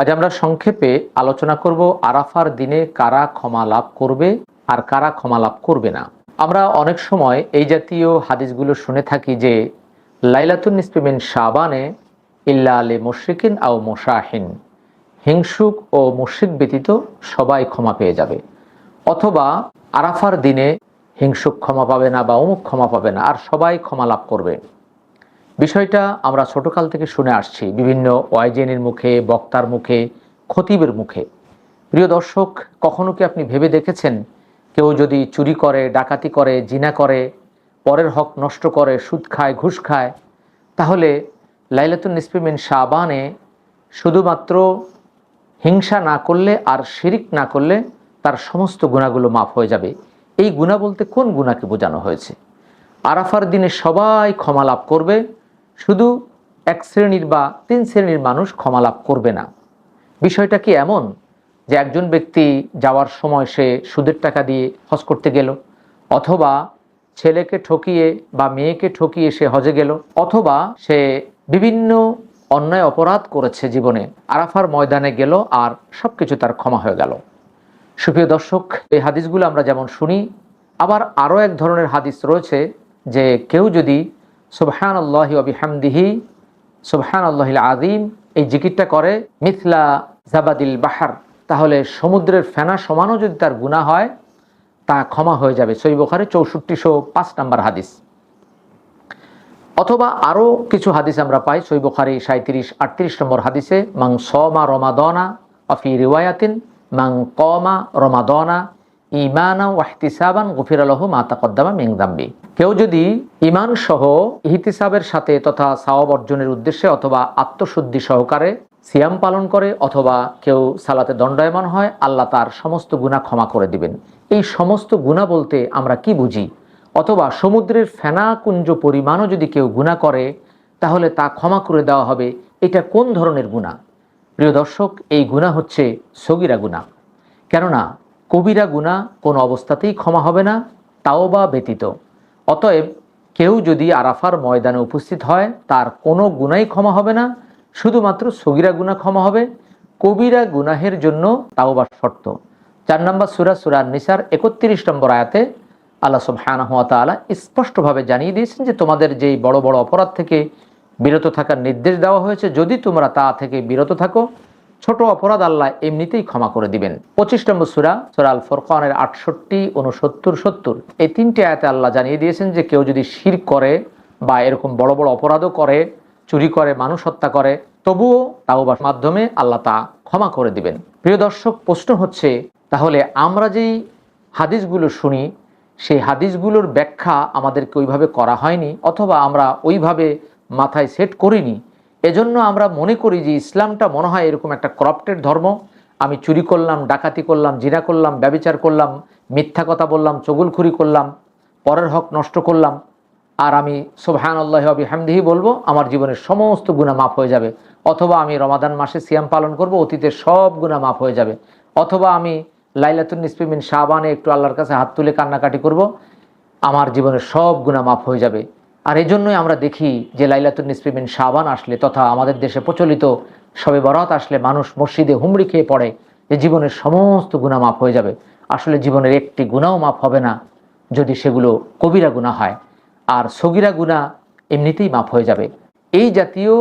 আজ আমরা সংক্ষেপে আলোচনা করব আরাফার দিনে কারা ক্ষমা লাভ করবে আর কারা ক্ষমা লাভ করবে না। আমরা অনেক সময় এই জাতীয় হাদিসগুলো শুনে থাকি যে, লাইলাতুন নিসপিমিন শাবানে ইল্লা আলে মুশরিকিন আও মোশাহিন। হিংসুক ও মুশরিক ব্যতীত সবাই ক্ষমা পেয়ে যাবে। অথবা আরাফার দিনে হিংসুক ক্ষমা পাবে না বা অমুক ক্ষমা পাবে না, আর সবাই ক্ষমা লাভ করবে। বিষয়টা আমরা ছোটকাল থেকে শুনে আসছি, বিভিন্ন ওয়াইজেনের মুখে, বক্তার মুখে, খতিবের মুখে। প্রিয় দর্শক, কখনো কি আপনি ভেবে দেখেছেন, কেউ যদি চুরি করে, ডাকাতি করে, জিনা করে, পরের হক নষ্ট করে, সুদ খায়, ঘুষ খায়, তাহলে লাইলাতুন নিসপিমিন শাবানে শুধুমাত্র হিংসা না করলে আর শিরিক না করলে তার সমস্ত গুণাগুলো মাফ হয়ে যাবে। এই গুণা বলতে কোন গুণাকে বোঝানো হয়েছে? আরাফার দিনে সবাই ক্ষমা লাভ করবে শুধু এক শ্রেণির বা তিন শ্রেণির মানুষ ক্ষমা লাভ করবে না। বিষয়টা কি এমন যে একজন ব্যক্তি যাওয়ার সময় সে সুদের টাকা দিয়ে হজ করতে গেল? অথবা ছেলেকে ঠকিয়ে বা মেয়েকে ঠকিয়ে সে হজে গেল? অথবা সে বিভিন্ন অন্যায় অপরাধ করেছে জীবনে, আরাফার ময়দানে গেল আর সব কিছু তার ক্ষমা হয়ে গেল। সুপ্রিয় দর্শক, এই হাদিসগুলো আমরা যেমন শুনি, আবার আরও এক ধরনের হাদিস রয়েছে যে কেউ যদি সুবহান আল্লাহি অবিহামদিহি সুবহান আল্লাহিল আদিম এই জিকিরটা করে, মিথলা জাবাদিল বাহার। তাহলে সমুদ্রের ফেনা সমানও যদি তার গুণা হয়, তা ক্ষমা হয়ে যাবে। সই বোখারে চৌষট্টিশো পাঁচ নাম্বার হাদিস। অথবা আরও কিছু হাদিস আমরা পাই সই বোখারি সাঁত্রিশ আটত্রিশ নম্বর হাদিসে মাং সমা রমাদনা অফি রিওয়ায়াতিন মাং কমা রমাদনা ইমানা ওয়াহতিসাবান গফির আলহ মাতা কদ্দামা মেংদাম্বি কেউ যদি ইমান সহ ইহতিসাবের সাথে তথা সাওয়াব অর্জনের উদ্দেশ্যে অথবা আত্মশুদ্ধি সহকারে সিয়াম পালন করে অথবা কেউ সালাতে দণ্ডায়মান হয়, আল্লাহ তার সমস্ত গুণা ক্ষমা করে দিবেন। এই সমস্ত গুণা বলতে আমরা কি বুঝি? অথবা সমুদ্রের ফেনাকুঞ্জ পরিমাণও যদি কেউ গুণা করে, তাহলে তা ক্ষমা করে দেওয়া হবে। এটা কোন ধরনের গুণা প্রিয় দর্শক, এই গুণা হচ্ছে সগিরা গুণা কেননা কবিরা গুণা কোনো অবস্থাতেই ক্ষমা হবে না, তাও বা ব্যতীত। অতএব কেউ যদি আরাফার ময়দানে উপস্থিত হয়, তার কোনো গুণাই ক্ষমা হবে না, শুধুমাত্র সগিরা গুণা ক্ষমা হবে, কবিরা গুনাহের জন্য তাও বা শর্ত। চার নম্বর সুরা সুরার নিসার একত্রিশ নম্বর আয়াতে আল্লাহ সুবহানাহতালা স্পষ্টভাবে জানিয়ে দিয়েছেন যে, তোমাদের যেই বড় বড় অপরাধ থেকে বিরত থাকার নির্দেশ দেওয়া হয়েছে, যদি তোমরা তা থেকে বিরত থাকো ছোট অপরাধ আল্লাহ এমনিতেই ক্ষমা করে দিবেন। পঁচিশ নম্বর সুরা সুরা আল ফরকানের আটষট্টি উনসত্তর সত্তর। এই তিনটি আয়াতে আল্লাহ জানিয়ে দিয়েছেন যে কেউ যদি শির করে বা এরকম বড় বড় অপরাধও করে, চুরি করে, মানুষ হত্যা করে, তবুও তাও মাধ্যমে আল্লাহ তা ক্ষমা করে দিবেন। প্রিয় দর্শক, প্রশ্ন হচ্ছে, তাহলে আমরা যেই হাদিসগুলো শুনি, সেই হাদিসগুলোর ব্যাখ্যা আমাদেরকে ওইভাবে করা হয়নি অথবা আমরা ওইভাবে মাথায় সেট করিনি? এজন্য আমরা মনে করি যে ইসলামটা মনে হয় এরকম একটা করপ্টেড ধর্ম। আমি চুরি করলাম, ডাকাতি করলাম, জিনা করলাম, ব্যবিচার করলাম, মিথ্যা কথা বললাম, চগুলখুরি করলাম, পরের হক নষ্ট করলাম, আর আমি সোহান আল্লাহ আবি হামদিহি বলব, আমার জীবনের সমস্ত গুণা মাফ হয়ে যাবে। অথবা আমি রমাদান মাসে সিয়াম পালন করব, অতীতের সব গুণা মাফ হয়ে যাবে। অথবা আমি লাইলাতুল নিসপিমিন শাহবানে একটু আল্লাহর কাছে হাত তুলে কান্নাকাটি করব, আমার জীবনের সব গুণা মাফ হয়ে যাবে। আর এই জন্যই আমরা দেখি যে লাইলাতুল নিসপিমিন শাহবান আসলে তথা আমাদের দেশে প্রচলিত সবে বরাত আসলে মানুষ মসজিদে হুমড়ি খেয়ে পড়ে, যে জীবনের সমস্ত গুণা মাফ হয়ে যাবে। আসলে জীবনের একটি গুণাও মাফ হবে না যদি সেগুলো কবিরা গুণা হয়, আর সগিরা গুণা এমনিতেই মাফ হয়ে যাবে। এই জাতীয়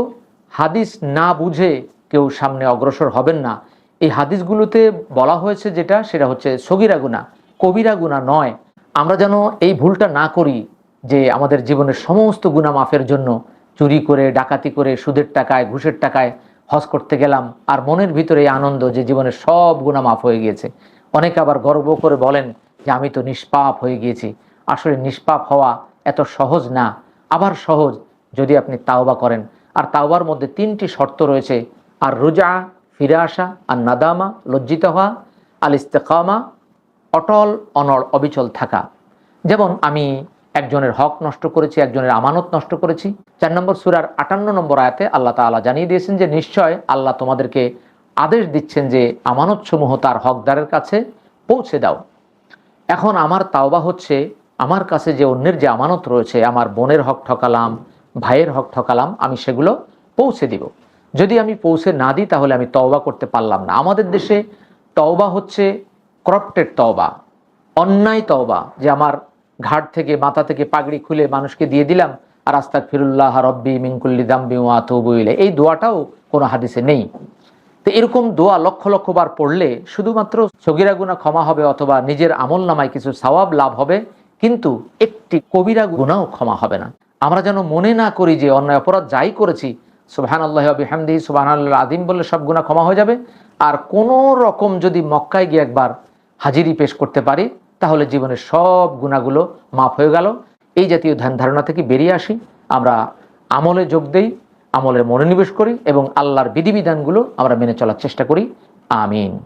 হাদিস না বুঝে কেউ সামনে অগ্রসর হবেন না। এই হাদিসগুলোতে বলা হয়েছে যেটা, সেটা হচ্ছে সগিরা গুণা, কবিরা গুণা নয়। আমরা যেন এই ভুলটা না করি যে আমাদের জীবনের সমস্ত গুণা মাফের জন্য চুরি করে, ডাকাতি করে, সুদের টাকায়, ঘুষের টাকায় হজ করতে গেলাম। আর মনের ভিতরে এই আনন্দ যে জীবনের সব গুণা মাফ হয়ে গিয়েছে। অনেকে আবার গর্ব করে বলেন যে, আমি তো নিষ্পাপ হয়ে গিয়েছি। আসলে নিষ্পাপ হওয়া এত সহজ না। আবার সহজ যদি আপনি তাওবা করেন। আর তাওবার মধ্যে তিনটি শর্ত রয়েছে। আর রোজা ফিরে আসা আর নাদামা, লজ্জিত হওয়া। আল ইস্তেকামা অটল, অনড়, অবিচল থাকা। যেমন আমি একজনের হক নষ্ট করেছি, একজনের আমানত নষ্ট করেছি। চার নম্বর সুরার আটান্ন নম্বর আয়াতে আল্লাহ তালা জানিয়ে দিয়েছেন যে, নিশ্চয় আল্লাহ তোমাদেরকে আদেশ দিচ্ছেন যে আমানত সমূহ তার হকদারের কাছে পৌঁছে দাও। এখন আমার তাওবা হচ্ছে, আমার কাছে যে অন্যের যে আমানত রয়েছে, আমার বোনের হক ঠকালাম, ভাইয়ের হক ঠকালাম, আমি সেগুলো পৌঁছে দিব। যদি আমি পৌঁছে না দিই, তাহলে আমি তওবা করতে পারলাম না। আমাদের দেশে তওবা হচ্ছে করপ্টেড তওবা, অন্যায় তওবা, যে আমার ঘাট থেকে মাথা থেকে পাগড়ি খুলে মানুষকে দিয়ে দিলাম, আর আস্তাক ফিরুল্লাহ রব্বি মিনকুল্লি দাম্বি ওয়াতুবুইলে এই দোয়াটাও কোনো হাদিসে নেই। তো এরকম দোয়া লক্ষ লক্ষ বার পড়লে শুধুমাত্র সগিরা গুণা ক্ষমা হবে অথবা নিজের আমল নামায় কিছু সওয়াব লাভ হবে, কিন্তু একটি কবিরা গুণাও ক্ষমা হবে না। আমরা যেন মনে না করি যে অন্যায় অপরাধ যাই করেছি সুবাহান আল্লাহ বিহামদি সুবাহান আল্লাহ আদিম বললে সব গুণা ক্ষমা হয়ে যাবে। আর কোনো রকম যদি মক্কায় গিয়ে একবার হাজিরি পেশ করতে পারি তাহলে জীবনের সব গুণাগুলো মাফ হয়ে গেল। এই জাতীয় ধ্যান ধারণা থেকে বেরিয়ে আসি। আমরা আমলে যোগ দেই, আমলের মনোনিবেশ করি এবং আল্লাহর বিধিবিধানগুলো আমরা মেনে চলার চেষ্টা করি। আমিন।